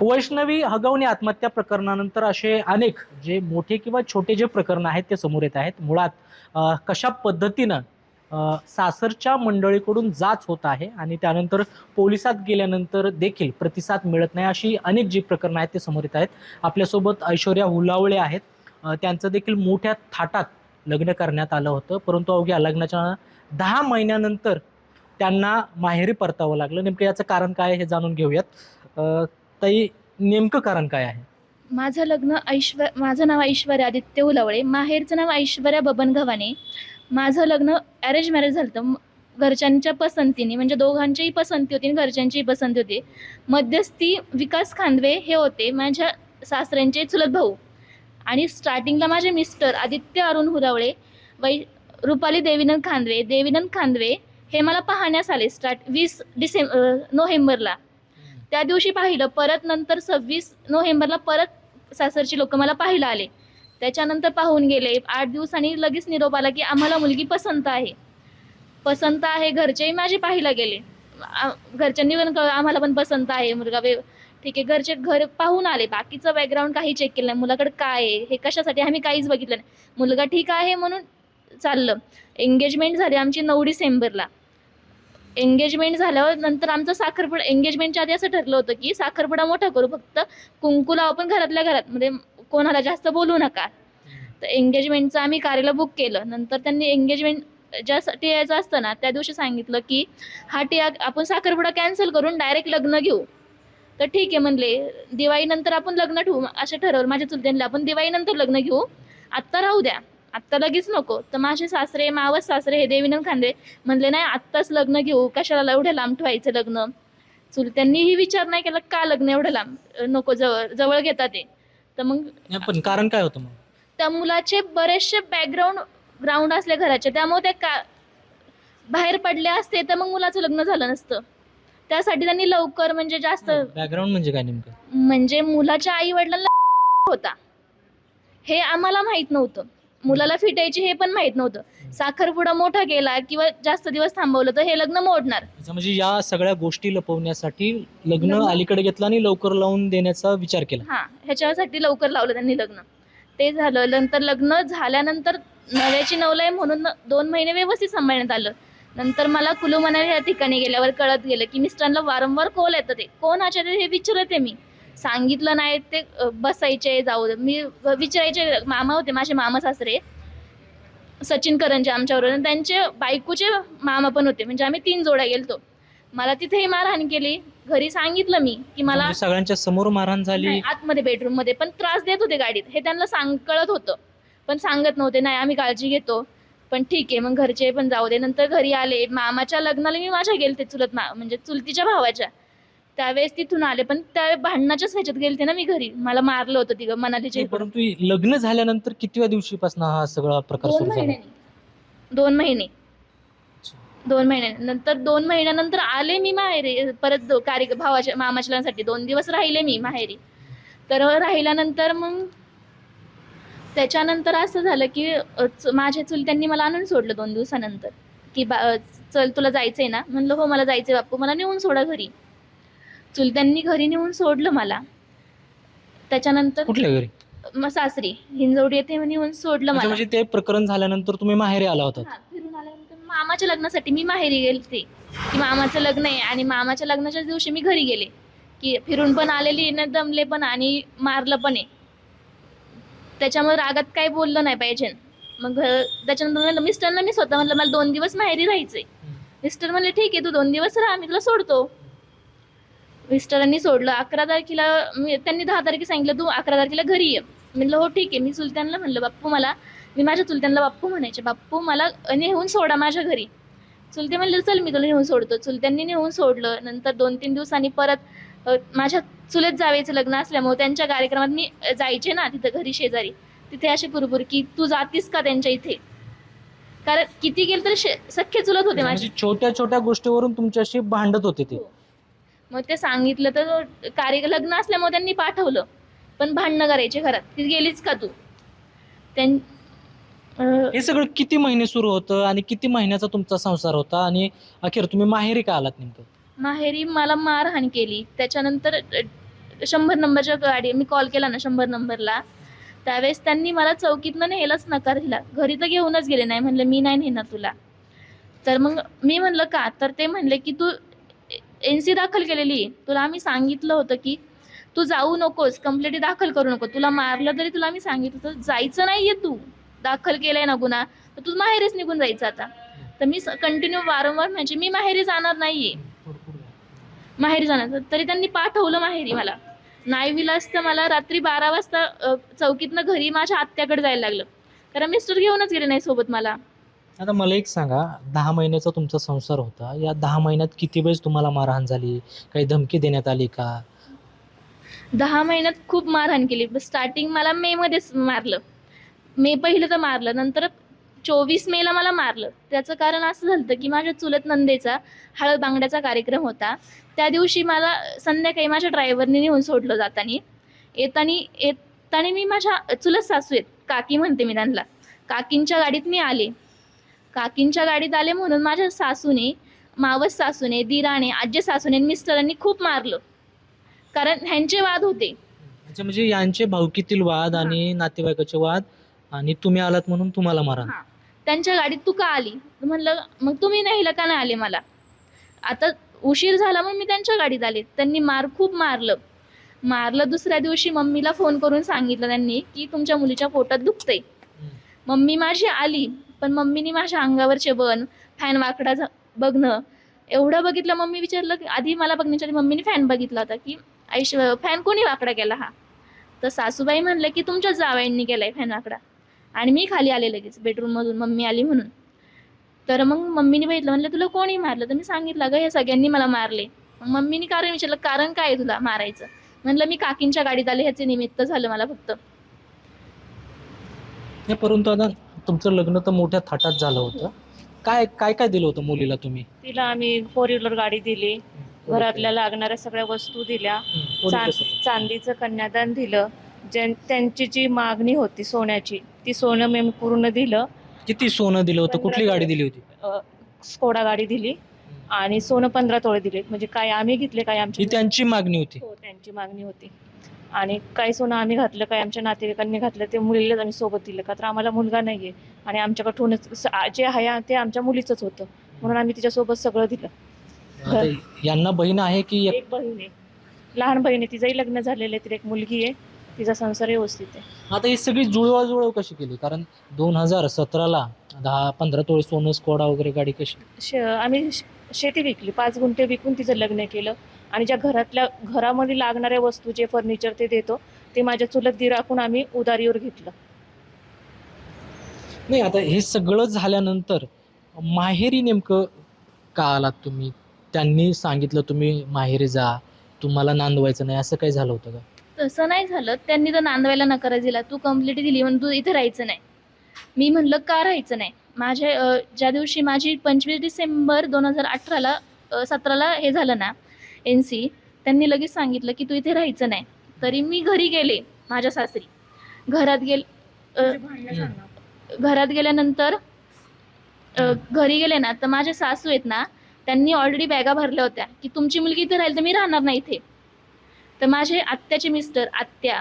वैष्णवी हगवणी आत्महत्या प्रकरणानंतर असे अनेक जे मोठे किंवा छोटे जे प्रकरण आहेत ते समोर येत आहेत. मुळात कशा पद्धतीनं सासरच्या मंडळीकडून जाच होत आहे आणि त्यानंतर पोलिसात गेल्यानंतर देखील प्रतिसाद मिळत नाही अशी अनेक जी प्रकरणं आहेत ते समोर येत आहेत. आपल्यासोबत ऐश्वर्या हुलावळे आहेत. त्यांचं देखील मोठ्या थाटात लग्न करण्यात आलं होतं. परंतु अवघ्या लग्नाच्या दहा महिन्यानंतर त्यांना माहेरी परतावं लागलं. नेमकं याचं कारण काय हे जाणून घेऊयात. ताई नेमकं कारण काय आहे? माझं लग्न ऐश्वर माझं नाव ऐश्वर्या आदित्य उलवळे माहेरचं नाव ऐश्वर्या बबन गव्हाणे माझं लग्न अरेंज मॅरेज झालं होतं घरच्यांच्या पसंतीने म्हणजे दोघांचीही पसंती होती आणि घरच्यांचीही पसंती होती. मध्यस्थी विकास खांदवे हे होते माझ्या सासऱ्यांचे चुलत भाऊ. आणि स्टार्टिंगला माझे मिस्टर आदित्य अरुण हुरावळे वै रुपाली देवीनंद खांदवे देवीनंद खांदवे हे मला पाहण्यास आले स्टार्ट वीस डिसेंब नोव्हेंबरला. त्या दिवशी पाहिलं परत नंतर सव्वीस नोव्हेंबरला परत सासरची लोक मला पाहायला आले. त्याच्यानंतर पाहून गेले आठ दिवसांनी लगेच निरोप आला की आम्हाला मुलगी पसंत आहे. पसंत आहे घरचेही माझे पाहायला गेले. घरच्यांनी पण आम्हाला पण पसंत आहे मुलगा वे ठीक आहे घरचे घर पाहून आले. बाकीचं बॅकग्राऊंड काही चेक केलं नाही. मुलाकडे काय आहे? हे कशासाठी? आम्ही काहीच बघितलं नाही. मुलगा ठीक आहे म्हणून चाललं. एंगेजमेंट झाली आमची नऊ डिसेंबरला. एंगेजमेंट झाल्यावर नंतर आमचं साखरपुडा एंगेजमेंटच्या आधी असं ठरलं होतं की साखरपुडा मोठा करू फक्त कुंकू लावू पण घरातल्या घरात म्हणजे कोणाला जास्त बोलू नका. तर एंगेजमेंटचं आम्ही कार्याला बुक केलं. नंतर त्यांनी एंगेजमेंट ज्यासाठी यायचं असतं ना त्या दिवशी सांगितलं की हा टिया आपण साखरपुडा कॅन्सल करून डायरेक्ट लग्न घेऊ. तर ठीक आहे म्हणले दिवाळीनंतर आपण लग्न ठेवू असं ठरवलं माझ्या चुलत्यांनी आपण दिवाळीनंतर लग्न घेऊ. आत्ता राहू द्या. आत्ता लगेच नको. तर माझे सासरे मावस सासरे हे देवीनंद खांदे म्हणले नाही आत्ताच लग्न घेऊ. कशाला एवढं लांब ठेवायचं लग्न? चुलत्यांनीही विचार नाही केला का लग्न एवढं लांब? नको जवळ जवळ घेतात ते. तर मग पण कारण काय होतं मग? त्या मुलाचे बरेचसे बॅकग्राऊंड ग्राउंड असले घराचे. त्यामुळे ते का बाहेर पडले असते तर मग मुलाचं लग्न झालं नसतं. त्यासाठी त्यांनी लवकर म्हणजे जास्त बॅकग्राऊंड म्हणजे काय नेमकं? म्हणजे मुलाच्या आई वडिलांना होता. हे आम्हाला माहीत नव्हतं. मुलाला फिटायची हे पण माहीत नव्हतं. साखरपुडा मोठा केला किंवा जास्त दिवस थांबवलं तर हे लग्न मोडणार. अच्छा, म्हणजे या सगळ्या गोष्टी लपवण्यासाठी लग्न लग्न- अलीकडे घेतलं आणि लवकर लावून देण्याचा विचार केला. हां ह्याच्यासाठी लवकर लावलं त्यांनी लग्न. ते झालं नंतर लग्न झाल्यानंतर नव्याची नवलाय म्हणून दोन महिने व्यवस्थित सांभाळण्यात आलं. नंतर मला कुलू मनाली या ठिकाणी गेल्यावर कळत गेलं की मिस्टरांना वारंवार कॉल येतं ते. कोण आचार्य हे विचारते मी. सांगितलं नाही ते बसायचे जाऊ दे. मी विचारायचे मामा होते माझे मामा सासरे सचिन करंजे आमच्याबरोबर. त्यांचे बायकोचे मामा पण होते. म्हणजे आम्ही तीन जोड्या गेलतो. मला तिथेही मारहाण केली. घरी सांगितलं मी की मला म्हणजे सगळ्यांच्या समोर मारहाण झाली? आतमध्ये बेडरूममध्ये. पण त्रास देत होते गाडीत. हे त्यांना सांग कळत होतं. पण सांगत नव्हते. नाही आम्ही काळजी घेतो. पण ठीक आहे मग घरचे पण जाऊ दे. नंतर घरी आले. मामाच्या लग्नाला मी माझ्या गेलते चुलत मा म्हणजे चुलतीच्या भावाच्या. त्यावेळेस तिथून आले पण त्या भांडणाच्याच ह्याच्यात गेलते ना मी घरी. मला मारलं होतं तिघं मनालीचे नाही, परंतु लग्न झाल्यानंतर कितव्या दिवशीपासून हा सगळा प्रकार दोन सुरू झाला? महिन्यांनी दोन महिने. दोन महिने. नंतर दोन महिन्यानंतर आले मी माहेरी. परत दो- कार्य भावाच्या मामाच्या लग्नासाठी. दोन दिवस राहिले मी माहेरी. तर राहिल्यानंतर मग त्याच्यानंतर असं झालं की अ, च- माझ्या चुलत्यांनी मला आणून सोडलं दोन दिवसानंतर. की बा अ, चल तुला जायचंय ना? म्हणलं हो मला जायचंय बाप्पू. मला नेऊन सोडा घरी. चुलत्यांनी घरी नेऊन सोडलं मला. त्याच्यानंतर कुठल्या घरी? मग सासरी. हिंजवडी येथे नेऊन सोडलं अच्छा, मला. म्हणजे ते प्रकरण झाल्यानंतर तुम्ही माहेरी आला होता हा, फिरून आल्यानंतर मामाच्या लग्नासाठी मी माहेरी गेलते. की मामाचं लग्न आहे आणि मामाच्या लग्नाच्या दिवशी मी घरी गेले. की फिरून पण आलेली ना दमले पण आणि मारलं पण आहे. त्याच्यामुळे रागात काही बोललं नाही पाहिजे. मग अं, त्याच्यानंतर म्हणलं मिस्टरना मी स्वतः म्हणलं मला दोन दिवस माहेरी राहायचंय. मिस्टर म्हणले ठीक आहे तू दोन दिवस राहा मी तुला सोडतो. मिस्टरांनी सोडलं. अकरा तारखेला मी त्यांनी दहा तारखे सांगितलं तू अकरा तारखेला घरी ये. म्हणलं हो ठीक आहे. मी चुलत्यांना म्हणलं बाप्पू मला मी माझ्या चुलत्यांना बाप्पू म्हणायचे बाप्पू मला नेऊन सोडा माझ्या घरी. चुलते म्हणले चल मी तुला नेऊन सोडतो. चुलत्यांनी नेऊन सोडलं. नंतर दोन तीन दिवसांनी परत माझ्या चुलत जावेचं लग्न असल्यामुळे त्यांच्या कार्यक्रमात मी जायचे ना तिथं घरी शेजारी. तिथे अशी पुरपुर की तू जातीस का त्यांच्या इथे? कारण किती गेलं तर शे- सख्खे चुलत होते माझे म्हणजे छोट्या छोट्या गोष्टीवरून तुमच्याशी भांडत होते ते. हो. मग ते सांगितलं तर कार्य लग्न असल्यामुळे त्यांनी पाठवलं. पण भांडणं करायचे घरात. ती गेलीच का तू? त्यां अं, हे सगळं किती महिने सुरू होतं आणि किती महिन्याचा तुमचा संसार होता? आणि अखेर तुम्ही माहेरी का आलात नेमकं? माहेरी मला मारहाण केली. त्याच्यानंतर अ, शंभर नंबरच्या गाडी मी कॉल केला ना शंभर नंबरला. त्यावेळेस त्यांनी मला चौकीतनं न्यायलाच नकार दिला. घरी तर घेऊनच गेले नाही. म्हणलं मी नाही नेणार तुला. तर मग मी म्हणलं का? तर ते म्हणले की तू एन सी दाखल केलेली. आहे तुला आम्ही सांगितलं होतं की तू जाऊ नकोस कंप्लेंट दाखल करू नको. तुला मारलं तरी तुला आम्ही सांगितलं होतं जायचं नाहीये तू. दाखल केलंय ना गुन्हा तर तू माहेरीच निघून जायचं आता. तर मी कंटिन्यू वारंवार म्हणजे मी माहेरी जाणार नाहीये. माहेरी जाणार. तरी त्यांनी पाठवलं माहेरी मला. नाही विलास तर मला रात्री बारा वाजता चौकीतनं घरी माझ्या आत्याकडे जायला लागलं. कारण मिस्टर घेऊनच गेले नाही सोबत मला. आता मला एक सांगा दहा महिन्याचा तुमचा संसार होता या दहा महिन्यात किती वेळेस तुम्हाला मारहाण झाली? काही धमकी देण्यात आली का? दहा महिन्यात खूप मारहाण केली. स्टार्टिंग मला मे मध्येच मारलं. मे पहिलं तर मारलं नंतर चोवीस मेला मला मारलं. त्याचं कारण असं झालं की माझ्या चुलत नंदेचा हळद बांगड्याचा कार्यक्रम होता. त्या दिवशी मला संध्याकाळी माझ्या ड्रायव्हरने नेऊन सोडलं जाताना. येताना येताना मी माझ्या चुलत सासू आहेत काकी म्हणते मी त्यांना. काकींच्या गाडीत मी आले. काकींच्या गाडीत आले म्हणून माझ्या सासूने मावस सासूने दिराने आजी सासूने मिस्टरांनी खूप मारलं. कारण ह्यांचे वाद होते. अच्छा म्हणजे यांचे भावकीतील वाद आणि नातेवाईकाचे वाद आणि तुम्ही आलात म्हणून तुम्हाला हा. त्यांच्या गाडीत तू का आली म्हणलं मग तुम्ही नाही का नाही आले मला? आता उशीर झाला मग मी त्यांच्या गाडीत आले. त्यांनी मार खूप मारलं. मारलं दुसऱ्या दिवशी मम्मीला फोन करून सांगितलं त्यांनी की तुमच्या मुलीच्या पोटात दुखतंय. मम्मी माझी आली. पण मम्मीनी माझ्या अंगावरचे बन फॅन वाकडा बघणं एवढं बघितलं मम्मी विचारलं की आधी मला बघण्याच्या आधी मम्मीने फॅन बघितला होता की आईश फॅन कोणी वाकडा केला हा? तर सासूबाई म्हणलं की तुमच्या जावयांनी केलाय फॅन वाकडा. आणि मी खाली आले लगेच बेडरूममधून मम्मी आली म्हणून. तर मग मम्मीने बघितलं म्हणलं तुला कोणी मारलं? तर मी सांगितलं ग हे सगळ्यांनी मला मारले. मग मम्मीने कारण विचारलं कारण काय तुला मारायचं? म्हणलं मी काकींच्या गाडीत आले ह्याचे निमित्त झालं मला फक्त. परंतु आता तुमचं लग्न तर मोठ्या थाटात झालं होतं. काय काय काय दिलं होतं मुलीला तुम्ही? तिला आम्ही फोर व्हीलर गाडी दिली. घरातल्या लागणाऱ्या सगळ्या वस्तू दिल्या. कोणी चां- कसं? चांदीचं कन्यादान दिलं. ज्यां त्यांची जी मागणी होती सोन्याची ती सोनं मी पूर्ण दिलं. किती सोनं दिलं होतं? कुठली गाडी दिली होती? स्कोडा गाडी दिली. आणि सोनं पंधरा तोळे दिले. म्हणजे काय आम्ही घेतले काय ही आमच्या त्यांची मागणी होती. हो त्यांची मागणी होती. आणि काही सोनं आम्ही घातलं काय आमच्या नातेवाईकांनी घातलं ते मुलीलाच आम्ही सोबत दिलं. का तर आम्हाला मुलगा नाही आहे आणि आमच्याकडूनच जे आहे ते आमच्या मुलीचंच होतं. म्हणून आम्ही तिच्यासोबत सगळं दिलं. आता यांना बहीण आहे की एक- एक बहीण आहे. लहान बहीण आहे. तिचंही लग्न झालेलं आहे. तिला एक मुलगी आहे. तिचा संसार व्यवस्थित आहे. आता ही सगळी जुळवाजुळव कशी केली? कारण दोन हजार सतराला दहा पंधरा तोळे सोनं स्कोडा वगैरे गाडी कशी? श आम्ही श- शेती विकली. पाच गुंठे विकून तिचं लग्न केलं. आणि ज्या घरातल्या घरामध्ये लागणाऱ्या वस्तू जे फर्निचर ते देतो ते माझ्या चुलत दिराकून आम्ही उदारीवर घेतलं. नाही आता हे सगळं झाल्यानंतर माहेरी नेमकं का आलात तुम्ही? त्यांनी सांगितलं तुम्ही माहेरी जा तुम्हाला नांदवायचं नाही असं काही झालं होतं का? तसं नाही झालं. त्यांनी तर नांदवायला नकार दिला. तू कंप्लीट दिली म्हणून तू इथे राहायचं नाही. मी म्हणलं का राहायचं नाही? माझे अ, ज्या दिवशी माझी पंचवीस डिसेंबर दोन हजार अठराला सतराला हे झालं ना एन सी त्यांनी लगेच सांगितलं की तू इथे राहायचं नाही. तरी मी घरी गेले माझ्या सासरी. घरात गेल घरात गेल्यानंतर घरी गेले ना तर माझे सासू आहेत ना त्यांनी ऑलरेडी बॅगा भरल्या होत्या की तुमची मुलगी इथे राहील तर मी राहणार नाही इथे. तर माझे आत्याचे मिस्टर आत्या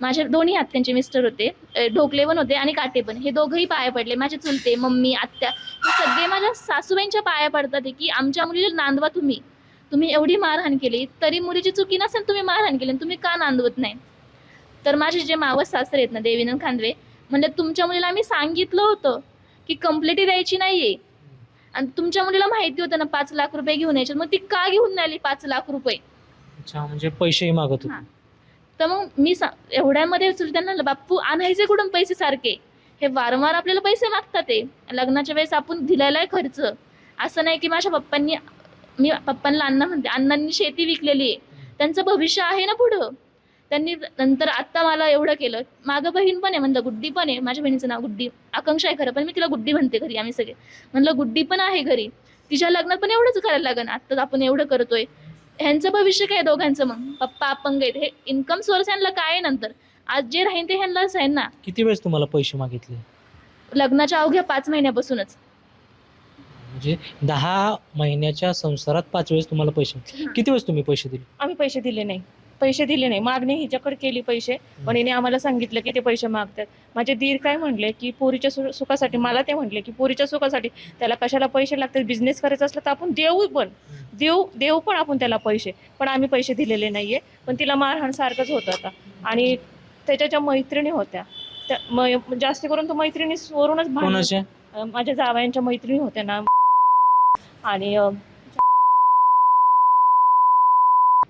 माझे दोन्ही आत्यांचे मिस्टर होते ढोकले पण होते आणि काटे पण. हे दोघंही पाया पडले माझे चुलते मम्मी आत्या हे सगळे माझ्या सासूबाईंच्या पाया पडतात की आमच्या मुलीला नांदवा तुम्ही. तुम्ही एवढी मारहाण केली तरी मुलीची चुकी नसेल तुम्ही मारहाण केली तुम्ही का नांदवत नाही? तर माझे जे मावस सासरे आहेत ना देवीनंद खांदवे म्हणजे तुमच्या मुलीला आम्ही सांगितलं होतं की कंप्लेंटी द्यायची नाहीये. आणि तुमच्या मुलीला माहिती होतं ना पाच लाख रुपये घेऊन यायचे. मग ती का घेऊन नाही आली पाच लाख रुपये? अच्छा म्हणजे पैसेही मागत हा. होते तर मग मी एवढ्यामध्ये त्यांना बाप्पू आणायचे कुठून पैसे सारखे? हे वारंवार आपल्याला पैसे मागतात ते लग्नाच्या वेळेस आपण दिलेला आहे खर्च. असं नाही की माझ्या पप्पांनी मी पप्पांना अण्णा म्हणते अण्णांनी शेती विकलेली आहे. त्यांचं भविष्य आहे ना पुढं? त्यांनी नंतर आत्ता मला एवढं केलं. मागं बहीण पण आहे म्हणलं गुड्डी पण आहे. माझ्या बहिणीचं नाव गुड्डी आकांक्षा आहे खरं पण मी तिला गुड्डी म्हणते घरी आम्ही सगळे. म्हणलं गुड्डी पण आहे घरी. तिच्या लग्नात पण एवढंच करायला लागन आत्ता आपण एवढं करतोय. ह्यांचं भविष्य काय दोघांचं मग? पप्पा अपंग आहेत. हे इन्कम सोर्स ह्यांना काय आहे नंतर? आज जे राहीन ते ह्यांनाच आहे ना? किती वेळेस तुम्हाला पैसे मागितले? लग्नाच्या अवघ्या पाच महिन्यापासूनच. म्हणजे दहा महिन्याच्या संसारात पाच वेळेस तुम्हाला पैसे. किती वेळेस तुम्ही पैसे दिले? आम्ही पैसे दिले नाही. पैसे दिले नाही. मागणी हिच्याकडे केली पैसे. पण हिने आम्हाला सांगितलं की ते पैसे मागतात. माझे दीर काय म्हणले की पोरीच्या सु- सुखासाठी मला ते म्हणले की पोरीच्या सुखासाठी त्याला कशाला पैसे लागतात? बिझनेस करायचा असला तर आपण देऊ पण. देऊ देऊ पण आपण त्याला पैसे. पण आम्ही पैसे दिलेले नाहीये. पण तिला मारहाण सारखंच होतं आता. आणि त्याच्या ज्या मैत्रिणी होत्या. त्या म- जास्त करून तो मैत्रिणी वरूनच भांडण कोणाचे अ, माझ्या जावयांच्या मैत्रिणी होत्या ना. आणि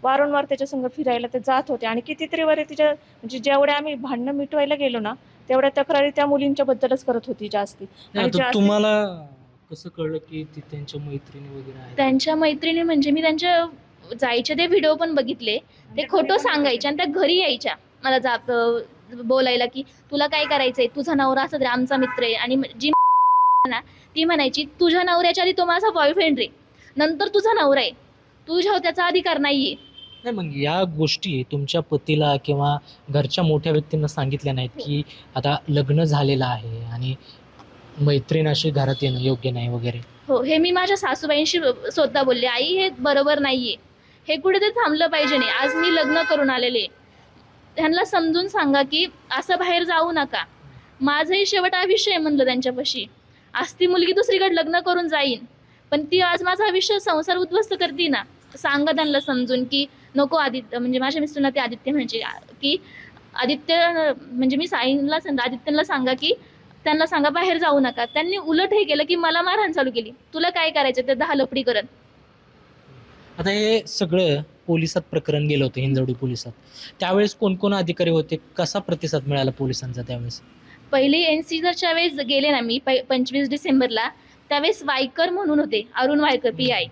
वारंवार त्याच्या संग फिरायला ते जात होते. आणि कितीतरी वेळे तिच्या म्हणजे जेवढ्या आम्ही भांडणं मिटवायला गेलो ना तेवढ्या तक्रारी त्या मुलींच्या बद्दलच करत होती जास्ती. नाही, आणि आता जास्त- तुम्हाला कसं कळलं की ती त्यांच्या मैत्रिणी वगैरे आहेत? त्यांच्या मैत्रिणी म्हणजे मी त्यांच्या जायचे ते व्हिडिओ पण बघितले. ते खोटं सांगायचे आणि त्या घरी यायच्या. मला जात बोलायला की तुला काय करायचंय? तुझा नवरा असं आमचा मित्र आहे आणि जी ना ती म्हणायची तुझ्या नवऱ्याच्या आधी तो माझा बॉयफ्रेंड रे. नंतर तुझा नवरा आहे. तुझ्या त्याचा अधिकार नाहीये. नाही मग या गोष्टी तुमच्या पतीला किंवा घरच्या मोठ्या व्यक्तींना सांगितल्या नाहीत की आता लग्न झालेलं आहे आणि मैत्रीण अशी घरात येणं योग्य नाही वगैरे. हो हे मी माझ्या सासूबाईंशी स्वतः बोलले. आई हे बरोबर नाहीये. हे कुठेतरी थांबलं पाहिजे नाही. आज मी लग्न करून आलेले त्यांना समजून सांगा की असं बाहेर जाऊ नका. माझंही शेवट आयुष्य आहे म्हणलं त्यांच्यापाशी. आज ती मुलगी दुसरीकडे लग्न करून जाईन. पण ती आज माझा आयुष्य संसार उद्ध्वस्त करते ना. सांगा त्यांना समजून की नको आदित्य म्हणजे माझ्या मिस्टरना ते आदित्य म्हणजे की आदित्य म्हणजे मी साईनला सांग आदित्यला सांगा की त्यांना सांगा बाहेर जाऊ नका. त्यांनी उलट हे केलं की मला मारहाण चालू केली. तुला काय करायचं? ते दहा लपडी करत. आता हे सगळं पोलिसात प्रकरण गेलं होतं हिंजवडी पोलिसात. त्यावेळेस कोण कोण अधिकारी होते? कसा प्रतिसाद मिळाला पोलिसांचा त्यावेळेस? पहिले एन सीजरच्या वेळेस गेले ना मी पै पंचवीस डिसेंबरला त्यावेळेस वायकर म्हणून होते अरुण वायकर पी आय.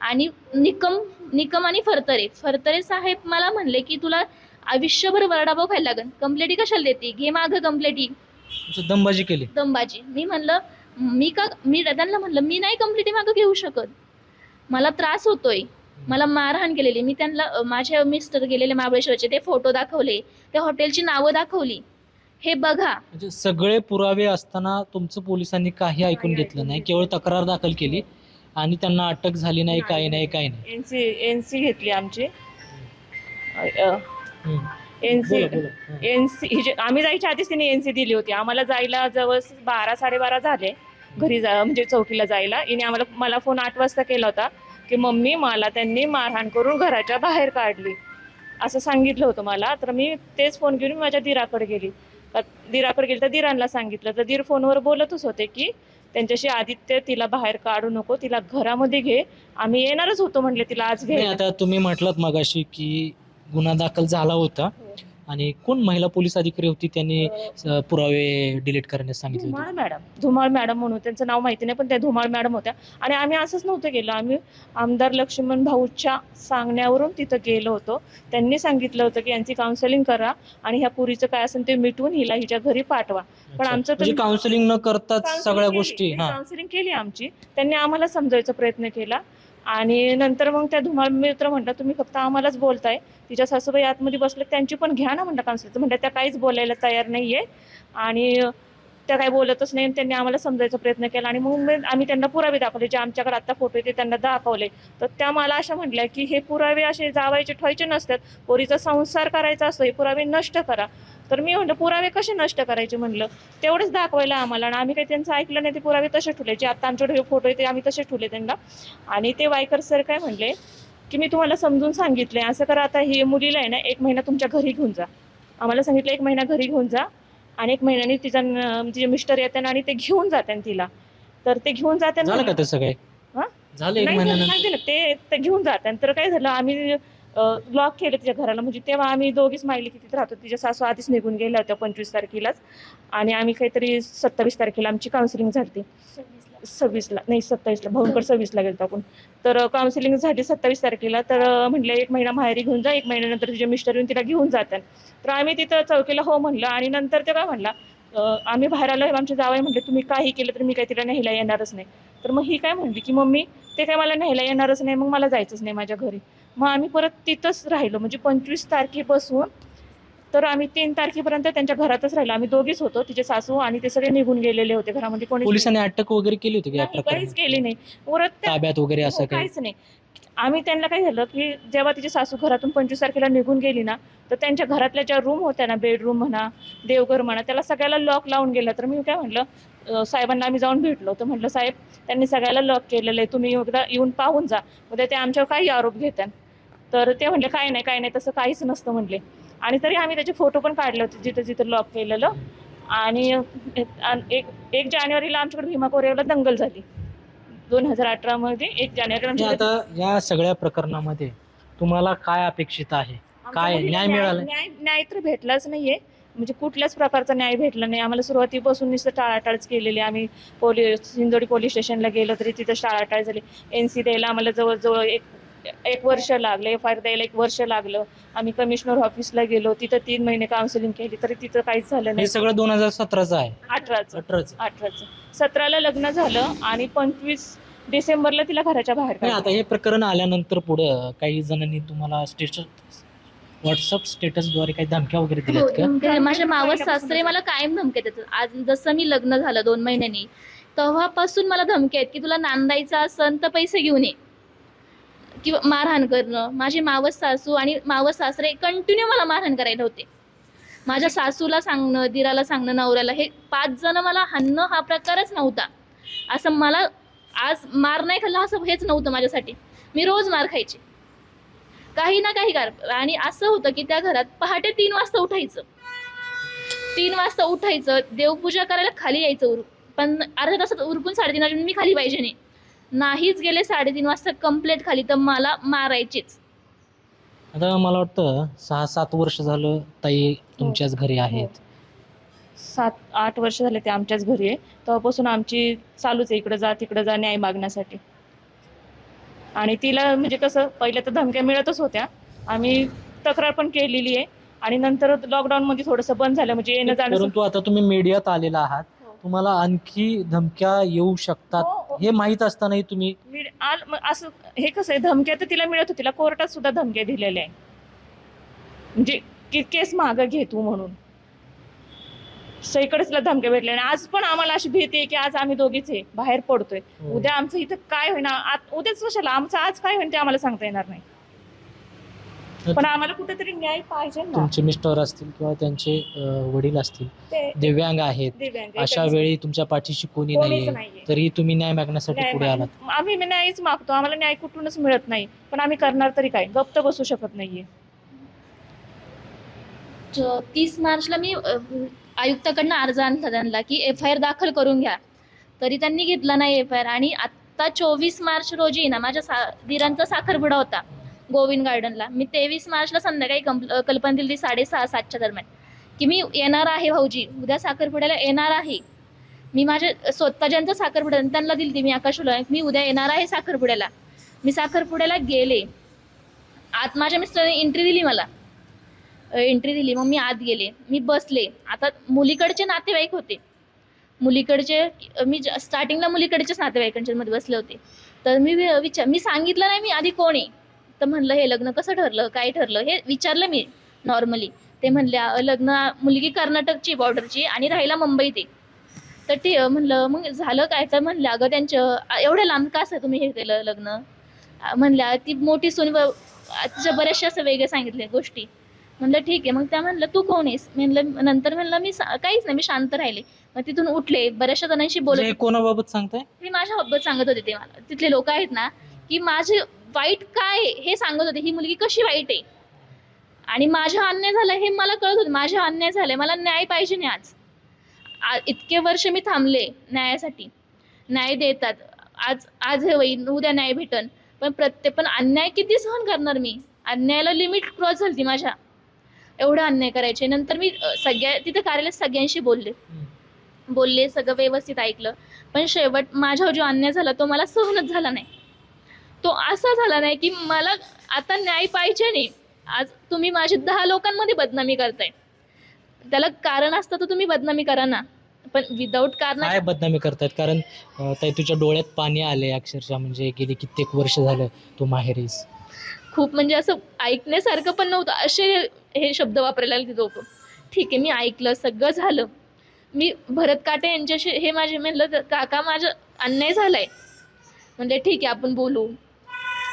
आणि निकम निकम आणि फरतरे. फरतरे साहेब मला म्हणले की तुला आयुष्यभर वरडाभाव खायला लागेल कंप्लेंटी कशाला देते? घे मागं कंप्लेंटी. तुमचं दमबाजी केली. दमबाजी. मी म्हणलं मी का मी त्यांना म्हणलं मी नाही कंप्लेंटी मागं घेऊ शकत. मला त्रास होतोय. मला मारहाण केलेली. मी त्यांना अ, माझे मिस्टर गेलेले महाबळेश्वरचे ते फोटो दाखवले. त्या हॉटेलची नावं दाखवली. हे बघा. म्हणजे सगळे पुरावे असताना तुमचं पोलिसांनी काही ऐकून घेतलं नाही. केवळ तक्रार दाखल केली आणि त्यांना अटक झाली नाही काही नाही काही नाही. एन सी एन सी घेतली आमची. हम्म. एन सी बोला, बोला. हं. एन सी आम्ही जायच्या आधीच तिने एन सी दिली होती. आम्हाला जायला जवळ बारा साडेबारा झाले. घरी जा म्हणजे चौकीला जायला. हिने आम्हाला मला फोन आठ वाजता केला होता की मम्मी मला त्यांनी मारहाण करून घराच्या बाहेर काढली. असं सांगितलं होतं मला. तर मी तेच फोन घेऊन माझ्या दिराकडे गेली. दिराकडे गेली तर दिरांना सांगितलं. तर दीर फोनवर बोलतच होते की त्यांच्याशी आदित्य तिला बाहेर काढू नको तिला घरामध्ये घे. आम्ही येणारच होतो म्हणले तिला आज घे. आता तुम्ही म्हटलात मगाशी की गुन्हा दाखल झाला होता. आणि कोण महिला पोलीस अधिकारी होती त्यांनी पुरावे डिलीट करण्यास सांगितले होते? धुमाळ मॅडम. धुमाळ मॅडम म्हणून त्यांचं नाव माहिती नाही पण त्या धुमाळ मॅडम होत्या. आणि आम्ही असंच नव्हतं गेलो. आम्ही आमदार लक्ष्मण भाऊच्या सांगण्यावरून तिथं गेलो होतो. त्यांनी सांगितलं होतं की यांची काउन्सिलिंग करा आणि ह्या पुरीचं काय असेल ते मिटवून हिला हिच्या घरी पाठवा. पण अच्छा. आमचं तर- म्हणजे काउन्सिलिंग न करताच सगळ्या गोष्टी हा. काउन्सिलिंग केली आमची. त्यांनी आम्हाला समजायचा प्रयत्न केला. आणि नंतर मग त्या धुमाळ मित्र म्हणतात तुम्ही फक्त आम्हालाच बोलताय. तिच्या सासूबाई आतमध्ये बसले त्यांची पण घ्या ना म्हणलं काउन्सिलिंग म्हणतात त्या काहीच बोलायला तयार नाही आहे आणि त्या काही बोलतच नाही आणि त्यांनी आम्हाला समजायचा प्रयत्न केला. आणि मग आम्ही त्यांना पुरावे दाखवले. जे आमच्याकडे आता फोटो ते त्यांना दाखवले. तर त्या मला अशा म्हटल्या की हे पुरावे असे जावायचे ठेवायचे नसतात. पोरीचा संसार करायचा असतो. हे पुरावे नष्ट करा. तर मी म्हणलं पुरावे कसे नष्ट करायचे? म्हणलं तेवढंच दाखवायला आम्हाला. आणि आम्ही काही त्यांचं ऐकलं नाही ते पुरावे तसे ठेवले. जे आता आमच्याकडे हे फोटो आहे ते आम्ही तसे ठेवले त्यांना. आणि ते वायकर सर काय म्हणले की मी तुम्हाला समजून सांगितले असं करा आता ही मुलीला आहे ना एक महिना तुमच्या घरी घेऊन जा. आम्हाला सांगितलं एक महिना घरी घेऊन जा. आणि एक महिन्याने तिचा न- तिचे मिस्टर येतात आणि ते घेऊन जातात तिला. तर ते घेऊन जातात झालं का हा? झालं एक नाही महिन्यानंतर? नाही झालं. ते ते घेऊन जातात तर काय झालं आम्ही लॉक केलं तिच्या घराला. म्हणजे तेव्हा आम्ही दोघीच की तिथे राहतो. तिच्या सासू आधीच निघून गेल्या होत्या पंचवीस तारखेलाच. आणि आम्ही काहीतरी सत्तावीस तारखेला आमची काउन्सिलिंग झाली सव्वीसला नाही सत्तावीसला भाऊंकर सव्वीसला गेलो आपण. तर काउन्सिलिंग झाली सत्तावीस तारखेला तर म्हणलं एक महिना माहेरी घेऊन जा एक महिन्यानंतर तिचे मिस्टर येऊन तिला घेऊन जातात. तर आम्ही तिथं चौकीला हो म्हणलं आणि नंतर ते काय म्हणला आम्ही बाहेर आलो आमचे जावई म्हणलं तुम्ही काही केलं तर मी काही तिला न्यायला येणारच नाही. तर मग ही काय म्हणली की मम्मी ते काय मला न्यायला येणारच नाही मग मला जायचंच नाही माझ्या घरी. मग आम्ही परत तिथंच राहिलो म्हणजे पंचवीस तारखेपासून तर आम्ही तीन तारखेपर्यंत त्यांच्या घरातच राहिलो. आम्ही दोघीच होतो. तिचे सासू आणि ते सगळे निघून गेलेले होते घरामध्ये. कोणी पोलिसांनी अटक वगैरे केली होती का या काहीच केली नाही. त्या- ताब्यात वगैरे असं हो, काही? काहीच नाही. आम्ही त्यांना काय झालं की जेव्हा तिची सासू घरातून पंचवीस तारखेला निघून गेली ना तर त्यांच्या घरातल्या ज्या रूम होत्या ना बेडरूम म्हणा देवघर म्हणा त्याला सगळ्याला लॉक लावून गेलं. तर मी काय म्हटलं अं, साहेबांना आम्ही जाऊन भेटलो. तर म्हटलं साहेब त्यांनी सगळ्याला लॉक केलेलं आहे. तुम्ही एकदा येऊन पाहून जा. उद्या ते आमच्यावर काही आरोप घेतात. तर ते म्हटले काय नाही काय नाही. तसं काहीच नसतं म्हटले आणि तरी आम्ही त्याचे फोटो पण काढले होते जिथं जिथं लॉक केलेलं. आणि एक जानेवारीला आमच्याकडे भीमा कोरेगावला दंगल झाली. दोन हजार अठरामध्ये एक आमच्याकडे आता या सगळ्या प्रकरणामध्ये तुम्हाला काय अपेक्षित आहे? काय न्याय मिळालाय? न्याय न्याय तर भेटलाच नाहीये. म्हणजे कुठल्याच प्रकारचा न्याय भेटला नाही. आम्हाला सुरुवातीपासून नुसतं टाळाटाळच केलेली आम्ही पोलीस हिंदोडी पोलीस स्टेशनला गेलो तरी तिथं टाळाटाळ झाली. एन सी द्यायला आम्हाला जवळजवळ एक एक वर्ष लागलं एफ आय आर द्यायला एक वर्ष लागलं. आम्ही कमिशनर ऑफिसला गेलो तिथं तीन महिने काउन्सिलिंग केली तरी तिथं काहीच झालं हे नाही. सगळं दोन हजार सतराचं आहे. अठराचं. अठराचं. अठराचं. सतराला लग्न झालं आणि पंचवीस डिसेंबरला तिला घराच्या बाहेर नाही काढलं. आता हे प्रकरण आल्यानंतर पुढं काही जणांनी तुम्हाला स्टेटस व्हॉट्सअप स्टेटसद्वारे काही धमक्या वगैरे हो, दिल्यात का? धमक्या- माझे मावस सासरे मला कायम धमक्या देतात. आज जसं मी लग्न झालं दोन महिन्यांनी तेव्हापासून मला धमक्या आहेत की तुला नांदायचा असन तर पैसे घेऊन ये. किंवा मारहाण करणं माझे मावस सासू आणि मावस सासरे कंटिन्यू मला मारहाण करायला होते. माझ्या सासूला सांगणं दिराला सांगणं नवऱ्याला हे पाच जण मला हाणणं हा प्रकारच नव्हता. असं मला आज मार नाही खाल्ला असं हेच नव्हतं माझ्यासाठी. मी रोज मार खायचे. काही ना काही कार आणि असं होतं की त्या घरात पहाटे तीन वाजता उठायचं. तीन वाजता उठायचं देवपूजा करायला खाली यायचं उर पण अर्धा तासात उरकून साडेतीन वाजून मी खाली पाहिजे नाही. नाहीच गेले साडेतीन वाजता कंप्लेंट खाली तर मला मारायचेच. आता मला वाटतं सहा सात वर्ष झालं ताई तुमच्याच घरी आहेत. सात आठ वर्ष झाले ते आमच्याच घरी आहे. तेव्हापासून आमची चालूच आहे इकडं जा तिकडं जा न्याय मागण्यासाठी. आणि तिला म्हणजे कसं पहिले तर धमक्या मिळतच होत्या. आम्ही तक्रार पण केलेली आहे. आणि नंतर लॉकडाऊनमध्ये थोडंसं बंद झालं म्हणजे येणं जाणं परंतु आता तुम्ही मीडियात आलेला आहात. हो. तुम्हाला आणखी धमक्या येऊ शकतात हो, हो. हे माहीत असतानाही तुम्ही मी- आल- मग असं हे कसं आहे धमक्या तर तिला मिळत होती तिला कोर्टात सुद्धा धमक्या दिलेल्या आहे म्हणजे की केस मागं घे तू म्हणून. सईकडे तिला धमक्या भेटल्या आणि आज पण आम्हाला अशी भीती आहे की आज आम्ही दोघीच आहे बाहेर पडतोय. हो. उद्या आमचं इथं काय होईना आत- उद्याच कशाला? आमचं आज काय होईन ते आम्हाला सांगता येणार नाही. पण आम्हाला कुठेतरी न्याय पाहिजे ना. तुमचे मिस्टर असतील किंवा त्यांचे अं, वडील असतील ते दिव्यांग आहेत. दिव्यांग अशा वेळी तुमच्या पाठीशी कोणी कोणीच नाहीये. नाहीये. तरी तुम्ही न्याय मागण्यासाठी न्याय पुढे आलात. माग- आम्ही न्यायच मागतो. आम्हाला न्याय कुठूनच मिळत नाही. पण आम्ही करणार तरी काय? गप्प तर बसू शकत नाहीये. तीस मार्चला मी अ, आयुक्ताकडनं अर्ज आणला त्यांना की एफ आय आर दाखल करून घ्या. तरी त्यांनी घेतला नाही एफ आय आर. आणि आत्ता चोवीस मार्च रोजी ना माझ्या सा दिरांचा साखरपुडा होता. गोविंद गार्डनला. मी तेवीस मार्चला संध्याकाळी कंप कल्पना दिली साडेसहा सातच्या दरम्यान. की मी येणार आहे भाऊजी. उद्या साखरपुड्याला येणार आहे. मी माझ्या स्वतः ज्यांचं साखरपुडा त्यांना दिली मी आकाशला मी उद्या येणार आहे साखरपुड्याला. मी साखरपुड्याला गेले. आत माझ्या मिस्टरने एंट्री दिली मला. एंट्री दिली. मग मी आत गेले. मी बसले. आता मुलीकडचे नातेवाईक होते. मुलीकडचे मी ज- स्टार्टिंगला मुलीकडचेच नातेवाईकांच्या मध्ये बसले होते. तर मी वि- विचार मी सांगितलं नाही मी आधी कोण आहे. तर म्हणलं हे लग्न कसं ठरलं? काय ठरलं? हे विचारलं मी नॉर्मली ते म्हणले "अ, लग्न मुलगी कर्नाटकची बॉर्डरची आणि राहायला मुंबईत आहे तर ते म्हणलं मग झालं काय? तर म्हणलं अगं त्यांचं अ, एवढ्या लांब का असं तुम्ही हे केलं लग्न? म्हणल्या ती मोठी सून तिच्या बऱ्याचशा असं वेगळे सांगितले गोष्टी. म्हणलं ठीक आहे. मग त्या म्हणलं तू कोण आहेस? म्हणलं नंतर म्हणलं मी काहीच नाही मी शांत राहिले. मग तिथून उठले बऱ्याचशा जणांशी बोलत कोणाबाबत सांगताय? ते माझ्या बाबत सांगत होते ते मला. तिथले लोक आहेत ना की माझे वाईट काय हे सांगत होते. ही मुलगी कशी वाईट आहे? आणि माझा अन्याय झाला हे मला कळत होतं. माझा अन्याय झालाय. मला न्याय पाहिजे नाही आज. आ- इतके वर्ष मी थांबले न्यायासाठी. न्याय देतात. आज आज हे होईल. उद्या न्याय भेटन. पण प्रत्येक पण अन्याय किती सहन करणार मी? अन्यायाला लिमिट क्रॉस झाली माझ्या. एवढा अन्याय करायचे. नंतर मी सगळ्या तिथे कार्यालयात सगळ्यांशी बोलले. बोलले सगळं व्यवस्थित ऐकलं. पण शेवट माझ्यावर जो अन्याय झाला तो मला सहनच झाला नाही. तो असा झाला नाही की मला आता न्याय पाहिजे नाही. आज तुम्ही माझी दहा लोकांमध्ये बदनामी करताय. त्याला कारण असतं तर तुम्ही बदनामी करा ना. पण विदाऊट कारण काय बदनामी करतायत कारण अं, ताई तुझ्या डोळ्यात पाणी आले अक्षरशः म्हणजे गेली कित्येक वर्ष झालं तू माहेरीस खूप म्हणजे असं ऐकण्यासारखं पण नव्हतं. असे हे शब्द वापरायला लागले लोक. ठीक आहे मी ऐकलं सगळं झालं. मी भरत काटे यांच्याशी हे माझे म्हणलं तर, काका माझं अन्याय झालाय. म्हणजे ठीक आहे आपण बोलू.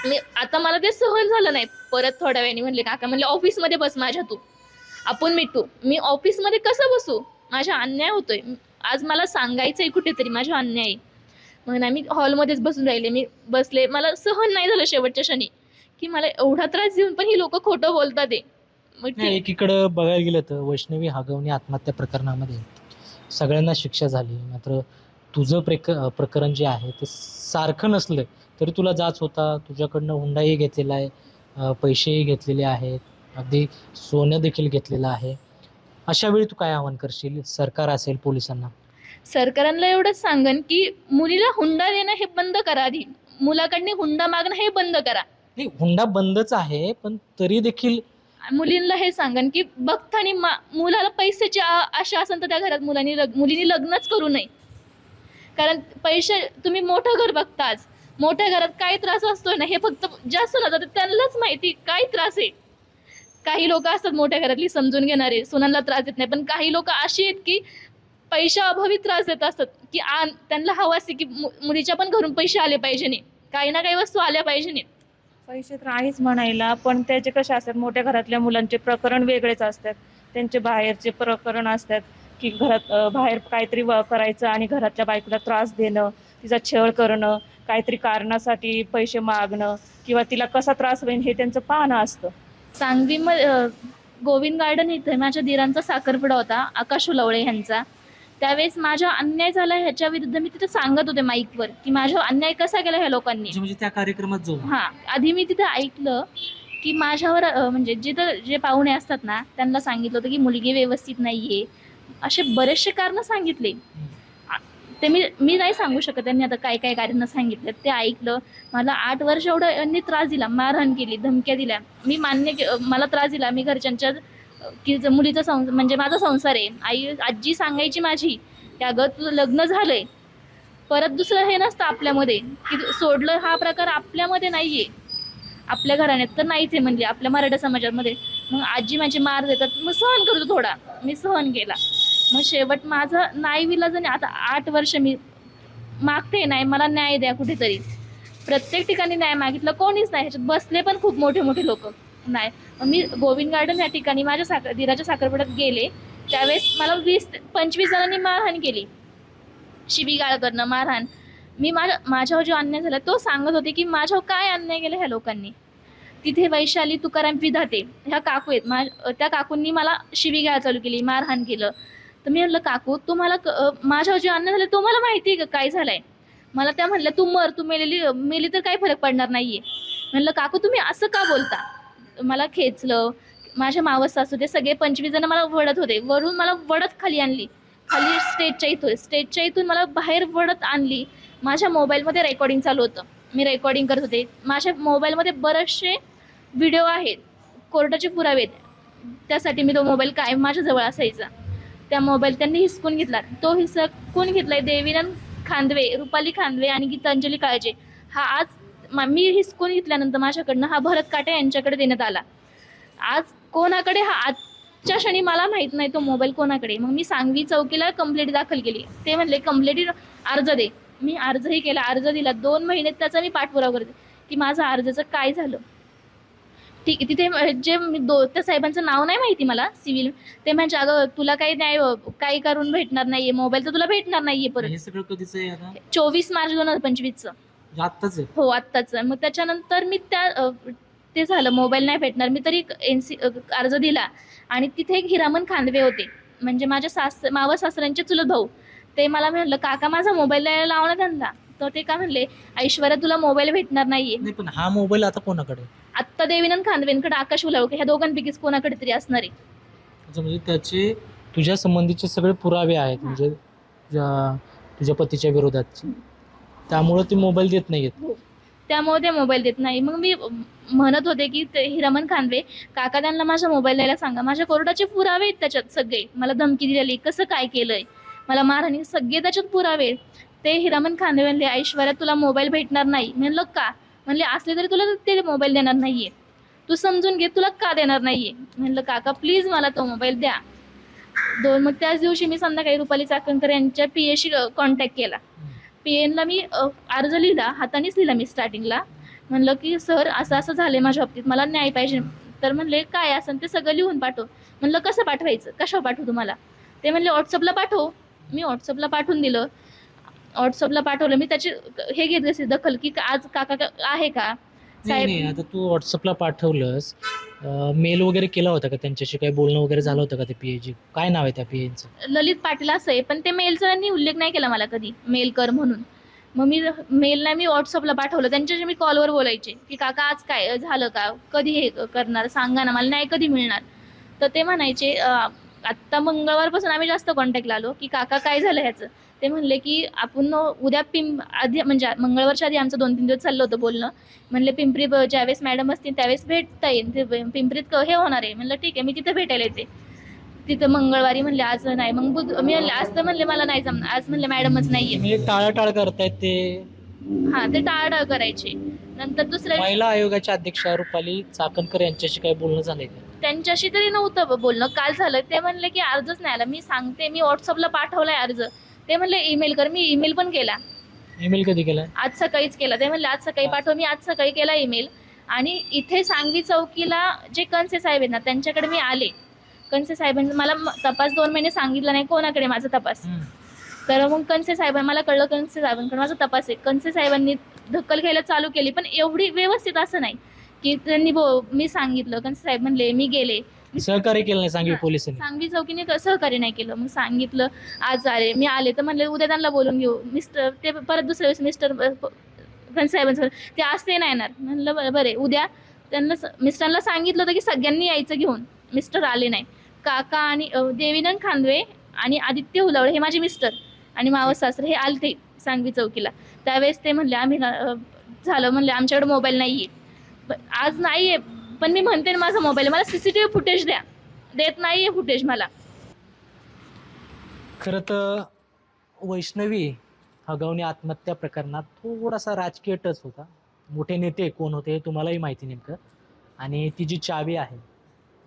मी आता मला ते सहन झालं नाही. परत थोड्या वेळाने म्हणले काका म्हणले ऑफिसमध्ये बस माझ्या तू. आपण मिटू. मी ऑफिसमध्ये कसं बसू? माझा अन्याय होतोय. आज मला सांगायचंय कुठेतरी माझा अन्याय. म्हणून आम्ही हॉलमध्येच बसून राहिले. मी बसले. मला सहन नाही झालं शेवटच्या क्षणी. की मला एवढा त्रास देऊन पण ही लोक खोटं बोलतात ते मग नाही, एकीकडं बघायला गेलं तर वैष्णवी हागवणी आत्महत्या प्रकरणामध्ये सगळ्यांना शिक्षा झाली. मात्र तुझं प्रेक प्रकरण जे आहे ते सारखं नसलं तरी तुला जाच होता. तुझ्याकडनं हुंडाही घेतलेला आहे. पैसेही घेतलेले आहेत. अगदी सोनं देखील घेतलेलं आहे. अशा वेळी तू काय आवाहन करशील? सरकार असेल पोलिसांना? सरकारांना एवढंच सांगन की मुलीला हुंडा देणं हे बंद करा आधी. मुलाकडनी हुंडा मागणं हे बंद करा. नाही हुंडा बंदच आहे पण तरी देखील मुलींना हे सांगन की बघताना मा मुलाला पैशाची आ- आशा असेल तर त्या घरात मुलांनी लग मुलींनी लग्नच करू नये. कारण पैसे तुम्ही मोठं घर बघताच. मोठ्या घरात काय त्रास असतोय ना हे फक्त जास्त ना जातात त्यांनाच माहिती काय त्रास आहे. काही लोक असतात मोठ्या घरातली समजून घेणारे सुनांना त्रास देत नाही पण काही लोक अशी आहेत की पैशाअभावी त्रास देत असतात की आ त्यांना हवं असते की मु- मुलीच्या पण घरून पैसे आले पाहिजे नाही काही ना काही वस्तू आल्या पाहिजे नाही पैसे तर आहेच म्हणायला पण त्याचे कसे असतात मोठ्या घरातल्या मुलांचे प्रकरण वेगळेच असतात. त्यांचे बाहेरचे प्रकरण असतात की घरात बाहेर काहीतरी व- करायचं आणि घरातल्या बायकोला त्रास देणं तिचा छळ करणं काहीतरी कारणासाठी पैसे मागणं किंवा तिला कसा त्रास होईल हे त्यांचं पाहणं असतं. सांगवी म गोविंद गार्डन इथे माझ्या दिरांचा साखरपुडा होता आकाश उलवळे ह्यांचा. त्यावेळेस माझा अन्याय झाला ह्याच्या विरुद्ध मी तिथे सांगत होते माईकवर की माझा अन्याय कसा केला ह्या लोकांनी. म्हणजे त्या कार्यक्रमात जाऊ हा आधी मी तिथे ऐकलं की माझ्यावर अं, म्हणजे जिथं जे पाहुणे असतात ना त्यांना सांगितलं होतं की मुलगी व्यवस्थित नाहीये. असे बरेचसे कारण सांगितले. ते मी मी नाही सांगू शकत त्यांनी आता काय काय कारण सांगितलं. ते ऐकलं. मला आठ वर्ष एवढं यांनी त्रास दिला मारहाण केली धमक्या दिल्या. मी मान्य के मला त्रास दिला. मी घरच्यांच्या की मुलीचा संस म्हणजे माझा संसार आहे. आई आजी सांगायची माझी की अगं तुझं लग्न झालंय. परत दुसरं हे नसतं आपल्यामध्ये की सोडलं हा प्रकार आपल्यामध्ये नाही आहे आपल्या घराण्यात तर नाहीच आहे म्हणजे आपल्या मराठा समाजामध्ये. मग आजी माझी मार देतात. मग सहन करतो थोडा. मी सहन केला. मग शेवट माझं नाही विलाजने आता आठ वर्ष मी मागते नाही मला न्याय द्या कुठेतरी. प्रत्येक ठिकाणी न्याय मागितलं कोणीच नाही. ह्याच्यात बसले पण खूप मोठे मोठे लोक. नाही. मी गोविंद गार्डन या ठिकाणी माझ्या साखर दिराच्या साखरपुड्यात गेले. त्यावेळेस मला वीस ते पंचवीस जणांनी मारहाण केली. शिवीगाळ करणं मारहाण. मी माझ्या माझ्यावर जो अन्याय झाला तो सांगत होते की माझ्यावर काय अन्याय केला ह्या लोकांनी? तिथे वैशाली तुकाराम विधाते ह्या काकू आहेत. मा त्या काकूंनी मला शिवीगाळ चालू केली मारहाण केलं. तर मी म्हटलं काकू तुम्हाला क- माझ्यावर जे अन्न झालं तुम्हाला माहिती आहे का काय झालंय? मला त्या म्हणल्या तू मर तू मेलेली मेली तर काही फरक पडणार नाहीये. म्हणलं काकू तुम्ही असं का बोलता? मला खेचलं माझ्या मावस सासू ते सगळे पंचवीस जण मला वडत होते वरून मला वडत खाली आणली. खाली स्टेजच्या इथून स्टेजच्या इथून मला बाहेर वडत आणली. माझ्या मोबाईलमध्ये रेकॉर्डिंग चालू होतं. मी रेकॉर्डिंग करत होते. माझ्या मोबाईलमध्ये बरेचसे व्हिडिओ आहेत कोर्टाचे पुरावे आहेत. त्यासाठी मी तो मोबाईल काय माझ्याजवळ असायचा. त्या मोबाईल त्यांनी हिसकून घेतला. तो हिसकून घेतलाय देवीनंद खांदवे रुपाली खांदवे आणि गीतांजली काळजे. हा आज मा- मी हिसकून घेतल्यानंतर माझ्याकडनं हा भरत काटे यांच्याकडे देण्यात आला. आज कोणाकडे हा आजच्या क्षणी मला माहीत नाही तो मोबाईल कोणाकडे. मग मी सांगवी चौकीला कंप्लेंट दाखल केली. ते म्हणले कंप्लेंट अर्ज दे. मी अर्जही केला. अर्ज दिला. दोन महिने त्याचा मी पाठपुरावा करते. की माझा अर्जाचं काय झालं? ठीक तिथे जे दो त्या साहेबांचं नाव नाही माहिती मला सिव्हिल ते म्हणजे अगं तुला काही न्याय काही करून भेटणार नाहीये मोबाईल तर तुला भेटणार नाहीये परत. हे सगळं कधीच आहे आता? चोवीस मार्च दोन हजार पंचवीसचं. म्हणजे आत्ताच आहे? हो आत्ताच मग त्याच्यानंतर मी त्या अ, ते झालं मोबाईल नाही भेटणार. मी तरी एन सी अर्ज दिला. आणि तिथे एक हिरामन खांदवे होते. म्हणजे माझ्या सास मावा सासऱ्यांचे चुलत भाऊ. ते मला म्हणलं काका माझा मोबाईल लावा ना त्यांना. तर ते काय म्हणले ऐश्वर्या तुला मोबाईल भेटणार नाहीये. नाही पण हा मोबाईल आता कोणाकडे? आहे? आत्ता देवीनंद खांदवेंकडे आकाश उलावके ह्या दोघांपैकीच कोणाकडे तरी असणार आहे. अच्छा, म्हणजे त्याचे तुझ्या संबंधीचे सगळे पुरावे आहेत म्हणजे तुझ्या तुझ्या पतीच्या विरोधातचे. त्यामुळं ते मोबाईल देत नाहीयेत. त्यामुळे ते मोबाईल देत नाही. मग मी म्हणत होते की ते हिरामन खांदवे काका त्यांना माझा मोबाईल द्यायला सांगा. माझ्या कोर्टाचे पुरावे आहेत त्याच्यात सगळे. मला धमकी दिलेली कसं काय केलंय? मला मारहाणी सगळे त्याच्यात पुरावे आहेत. ते हिरामन खांदवे म्हणले ऐश्वर्या तुला मोबाईल भेटणार नाही. मी म्हणलं का? म्हणले असले तरी तुला ते मोबाईल देणार नाहीये. तू समजून घे तुला का देणार नाहीये? म्हणलं काका प्लीज मला तो मोबाईल द्या. दोन मग त्याच दिवशी मी संध्याकाळी रुपाली चाकणकर यांच्या पी एशी कॉन्टॅक्ट केला. पी एनला मी अर्ज लिहिला हातानेच लिहिला मी स्टार्टिंगला म्हणलं की सर असं असं झालंय माझ्या बाबतीत मला न्याय पाहिजे. तर म्हणले काय असं? ते सगळं लिहून पाठव. म्हणलं कसं पाठवायचं? कशावर पाठवू तुम्हाला? ते म्हणले व्हॉट्सअपला पाठव. मी व्हॉट्सअपला पाठवून दिलं. व्हॉट्सअपला पाठवलं. मी त्याची हे घेत घेतली दखल की आज काका का- आहे का? नाही नाही आता तू व्हॉट्सअपला पाठवलंस. मेल वगैरे केला होता का त्यांच्याशी? काही बोलणं वगैरे झालं होतं का ते पीएची? काय नाव आहे त्या पीएचं? ललित पाटील असं आहे पण ते मेलचा त्यांनी उल्लेख नाही केला मला कधी मेल कर म्हणून. मग मी मेल नाही मी व्हॉट्सअपला पाठवलं. त्यांच्याशी मी कॉलवर बोलायचे की काका आज काय झालं का? कधी हे करणार? सांगा ना मला नाही कधी मिळणार. तर ते म्हणायचे आत्ता मंगळवारपासून आम्ही जास्त कॉन्टॅक्टला आलो की काका काय झालं ह्याचं? ते म्हणले की आपण उद्या पिंप आधी म्हणजे मंगळवारच्या आधी आमचं दोन तीन दिवस चाललं होतं बोलणं. म्हणले पिंपरी ज्यावेळेस मॅडम असतील त्यावेळेस भेटता येईल. ते पिंपरीत क- हे होणार आहे. म्हणलं ठीक आहे मी तिथे भेटायला येते. तिथं मंगळवारी म्हणले आज नाही. मग बुध मी म्हणले आज तर म्हणले मला नाही जमणार. आज म्हणले मॅडमच नाहीये. टाळाटाळ करतायत ते. हा ते टाळाटाळ करायचे. नंतर दुसऱ्या महिला आयोगाच्या अध्यक्षा रुपाली चाकणकर यांच्याशी काही बोलणं झालंय का? त्यांच्याशी तरी नव्हतं बोलणं. काल झालं. ते म्हणले की अर्जच नाही आला. मी सांगते. मी व्हॉट्सअपला पाठवलाय अर्ज. ते म्हणले ईमेल कर. मी ईमेल पण केला. ईमेल कधी केलाय आज सकाळीच केला. ते म्हणले आज सकाळी पाठव. मी आज सकाळी केला ईमेल. आणि इथे सांगवी चौकीला जे कनसे साहेब आहेत ना त्यांच्याकडे मी आले. कनसे साहेबांनी मला म- तपास दोन महिने सांगितलं नाही कोणाकडे माझा तपास? तर मग कनसे साहेबांनी मला कळलं कनसे साहेबांकडे माझा तपास आहे. कनसे साहेबांनी ढक्कल घ्यायला चालू केली पण एवढी व्यवस्थित असं नाही की त्यांनी बो मी सांगितलं. कनसे साहेब म्हणले मी गेले. सहकार्य केलं नाही सांगवी पोलिसांनी. सांगवी चौकीने क- सहकार्य नाही केलं. मग सांगितलं आज आले. मी आले तर म्हणले उद्या त्यांना बोलून घेऊ. मिस्टर ते परत दुसऱ्या दिवशी मिस्टर साहेबांचं ते आज ते नाही येणार. म्हणलं बरं बरे उद्या त्यांना स- मिस्टरांना सांगितलं होतं की सगळ्यांनी यायचं घेऊन. मिस्टर आले नाही. काका आणि अ, देवीनंद खांदवे आणि आदित्य हुलावळे हे माझे मिस्टर आणि मावस सासरे हे आलते सांगवी चौकीला. त्यावेळेस ते म्हणले आम्ही ना- अ, झालं. म्हणले आमच्याकडे मोबाईल नाही आहे आज नाही आहे पण मी म्हणते ना माझा मोबाईल मला C C T V footage द्या. देत नाही आहे फुटेज मला. खरं तर वैष्णवी हगवणी आत्महत्या प्रकरणात थोडासा राजकीय टच होता. मोठे नेते कोण होते हे तुम्हालाही माहिती नेमकं. आणि ती जी चावी आहे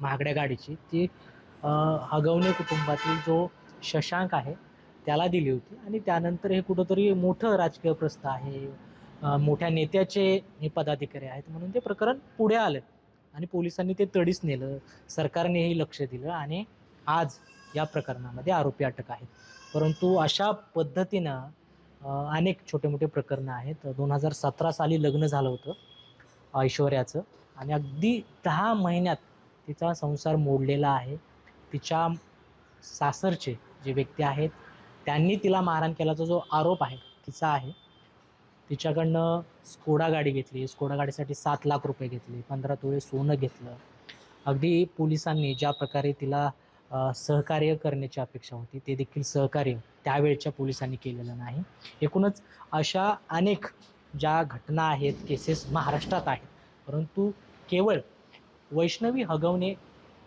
महागड्या गाडीची ती हगवणे कुटुंबातील जो शशांक आहे त्याला दिली होती. आणि त्यानंतर हे कुठंतरी मोठं राजकीय प्रस्थ आहे. मोठ्या नेत्याचे हे पदाधिकारी आहेत म्हणून ते प्रकरण पुढे आलं. आणि पोलिसांनी ते तडीस नेलं. सरकारनेही लक्ष दिलं आणि आज या प्रकरणामध्ये आरोपी अटक आहेत. परंतु अशा पद्धतीनं अनेक छोटे मोठे प्रकरणं आहेत. दोन हजार सतरा साली लग्न झालं होतं ऐश्वर्याचं आणि अगदी दहा महिन्यात तिचा संसार मोडलेला आहे. तिच्या सासरचे जे व्यक्ती आहेत त्यांनी तिला मारहाण केल्याचा जो आरोप आहे तिचा आहे. तिच्याकडनं स्कोडा गाडी घेतली. स्कोडा गाडीसाठी सात लाख रुपये घेतले. पंधरा तोळे सोनं घेतलं. अगदी पोलिसांनी ज्या प्रकारे तिला सहकार्य करण्याची अपेक्षा होती ते देखील सहकार्य त्यावेळच्या पोलिसांनी केलेलं नाही. एकूणच अशा अनेक ज्या घटना आहेत केसेस महाराष्ट्रात आहेत. परंतु केवळ वैष्णवी हगवणे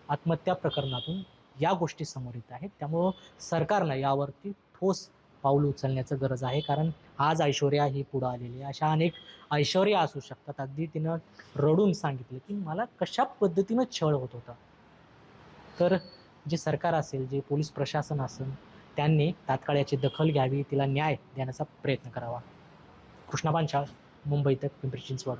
आत्महत्या प्रकरणातून या गोष्टी समोर येत आहेत. त्यामुळं सरकारनं यावरती ठोस पाऊल उचलण्याचं गरज आहे. कारण आज ऐश्वर्या ही पुढं आलेली आहे. अशा अनेक ऐश्वर्या असू शकतात. अगदी तिनं रडून सांगितलं की मला कशा पद्धतीनं छळ होत होता. तर जे सरकार असेल जे पोलीस प्रशासन असेल त्यांनी तात्काळ याची दखल घ्यावी. तिला न्याय देण्याचा प्रयत्न करावा. कृष्णा पांचाळ मुंबई तक पिंपरी चिंचवड.